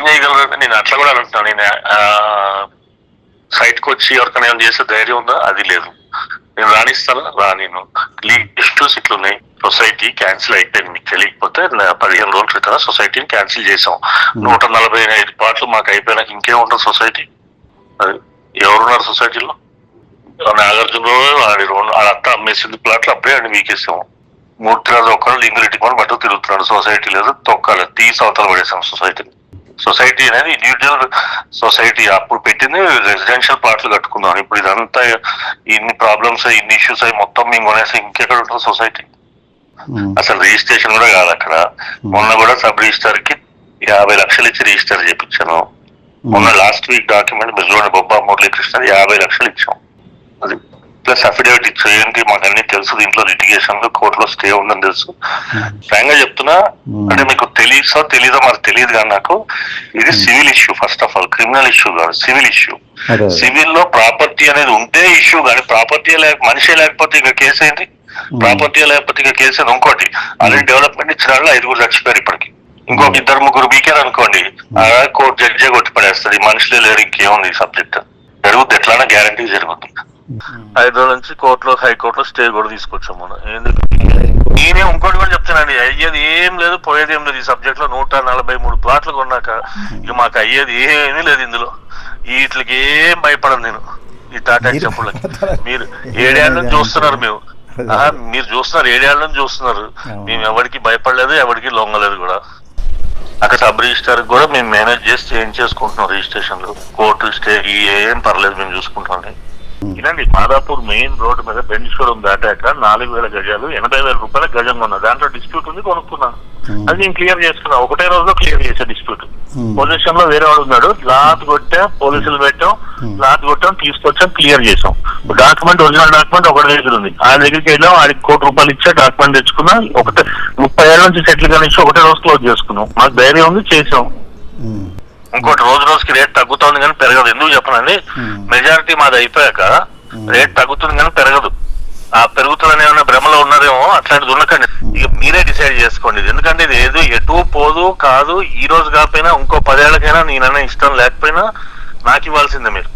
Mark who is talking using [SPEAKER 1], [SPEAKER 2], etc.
[SPEAKER 1] ఏం చేయగలరు నేను అట్లా కూడా అంటున్నాను నేను సైట్కి వచ్చి ఎవరికైనా ఏమైనా చేసే ధైర్యం ఉందా? అది లేదు. నేను రాణిస్తాను? రానిను. ఇష్యూస్ ఇట్లున్నాయి సొసైటీ క్యాన్సిల్ అయిపోయింది. మీకు తెలియకపోతే పదిహేను రోజుల క్రితం సొసైటీని క్యాన్సిల్ చేసాం నూట నలభై ఐదు పాటలు మాకు అయిపోయినాక ఇంకేముంటుంది సొసైటీ అది ఎవరున్నారు సొసైటీలో నాగార్జున ఆడి ఆడంతా అమ్మేసింది ప్లాట్లు అప్పుడే ఆడిని వీకేసాము. మూర్తిరాజు ఒక్కరు లింగురెడ్డి కొని బట్టు తిరుగుతున్నాడు. సొసైటీ లేదు. తొక్కాలి తీసి అవతల పడేసాం సొసైటీని సొసైటీ అనేది ఇండివిజువల్ సొసైటీ. అప్పుడు పెట్టింది రెసిడెన్షియల్ ప్లాట్లు కట్టుకున్నాం ఇప్పుడు ఇదంతా ఇన్ని ప్రాబ్లమ్స్ ఇన్ని ఇష్యూస్ అయ్యి మొత్తం మేము కొనేసి ఇంకెక్కడ ఉంటుంది సొసైటీ? అసలు రిజిస్ట్రేషన్ కూడా కాదు అక్కడ. మొన్న కూడా సబ్ రిజిస్టర్కి యాభై లక్షలు ఇచ్చి రిజిస్టర్ చేయించాను మొన్న లాస్ట్ వీక్ డాక్యుమెంట్ చూడండి బొబ్బా మురళీకృష్ణ యాభై లక్షలు ఇచ్చాం. అది ప్లస్ అఫిడేవిట్ ఇచ్చాం ఏంటి మాకు అన్ని తెలుసు దీంట్లో లిటిగేషన్లో కోర్టులో స్టే ఉందని తెలుసు. ఫ్రాంక్గా చెప్తున్నా అంటే మీకు తెలియసో తెలీదో మరి తెలియదు కానీ నాకు ఇది civil issue first of all criminal issue కాదు సివిల్ ఇష్యూ. సివిల్లో ప్రాపర్టీ అనేది ఉంటే ఇష్యూ కానీ ప్రాపర్టీ లేక మనిషే లేకపోతే ఇక కేసు ఏంటి ప్రాపర్టీ లేకపోతే ఇక కేసు ఏంది? ఇంకోటి ఆల్రెడీ డెవలప్మెంట్ ఇచ్చిన వాళ్ళు ఐదుగురు చచ్చిపోయారు ఇప్పటికి. ఇంకొక ఇద్దరు ముగ్గురు వీకారు అనుకోండి ఆ కోర్టు జడ్జే కొట్టి పడేస్తుంది మనుషులే లేరు ఇంకేముంది సబ్జెక్ట్. జరుగుద్ది ఎట్లానా గ్యారంటీ జరుగుతుంది ఐదు రోజుల నుంచి కోర్టులో హైకోర్టులో స్టే కూడా తీసుకొచ్చాం మనం. ఎందుకు? నేనే ఇంకోటి కూడా చెప్తానండి అయ్యేది ఏం లేదు పోయేది ఏం లేదు. ఈ సబ్జెక్ట్లో నూట నలభై మూడు ప్లాట్లు కొన్నాక ఇక మాకు అయ్యేది ఏమీ లేదు ఇందులో. వీటికి ఏం భయపడను నేను. ఈ టాటా చెప్పులకి. మీరు ఏడేళ్ళ నుంచి చూస్తున్నారు మేము. మీరు చూస్తున్నారు ఏడేళ్ళ నుంచి చూస్తున్నారు మేము ఎవరికి భయపడలేదు ఎవరికి లొంగలేదు కూడా. అక్కడ సబ్ రిజిస్టర్ కూడా మేము మేనేజ్ చేసి చేంజ్ చేసుకుంటున్నాం రిజిస్ట్రేషన్లు. కోర్టు స్టే ఏం పర్లేదు మేము చూసుకుంటాం ఇదండి మాదాపూర్ మెయిన్ రోడ్డు మీద బెంచ్ షోరూమ్ దాటాక నాలుగు వేల గజాలు ఎనభై వేల రూపాయల గజం కొన్నా దాంట్లో డిస్ప్యూట్ ఉంది కొనుక్కున్నా. అది నేను క్లియర్ చేసుకున్నా. ఒకటే రోజులో క్లియర్ చేసా డిస్ప్యూట్. పొజిషన్లో వేరే వాడు ఉన్నాడు. లాత్ కొట్టాం పోలీసులు పెట్టాం లాత్ కొట్టాం తీసుకొచ్చాం క్లియర్ చేసాం. డాక్యుమెంట్ ఒరిజినల్ డాక్యుమెంట్ ఒకటి దగ్గర ఉంది. ఆ దగ్గరికి వెళ్ళాం ఆడికి కోటి రూపాయలు ఇచ్చా డాక్యుమెంట్ తెచ్చుకున్నా. ఒకటే ముప్పై ఏళ్ళ నుంచి సెటిల్ కానీ ఒకటే రోజు క్లోజ్ చేసుకున్నాం. మాకు ధైర్యం ఉంది చేసాం. ఇంకోటి రోజు రోజుకి రేట్ తగ్గుతోంది కానీ పెరగదు. ఎందుకు చెప్పనండి. మెజారిటీ మాది అయిపోయాక రేట్ తగ్గుతుంది కానీ పెరగదు. ఆ పెరుగుతుందని ఏమైనా భ్రమలో ఉన్నారేమో అట్లాంటిది ఉండకండి. ఇక మీరే డిసైడ్ చేసుకోండి. ఎందుకంటే ఇది ఏదో ఎటు పోదు కాదు ఈ రోజు కాకపోయినా ఇంకో పదేళ్ళకైనా నేనన్నా ఇష్టం లేకపోయినా నాకు ఇవ్వాల్సిందే మీరు.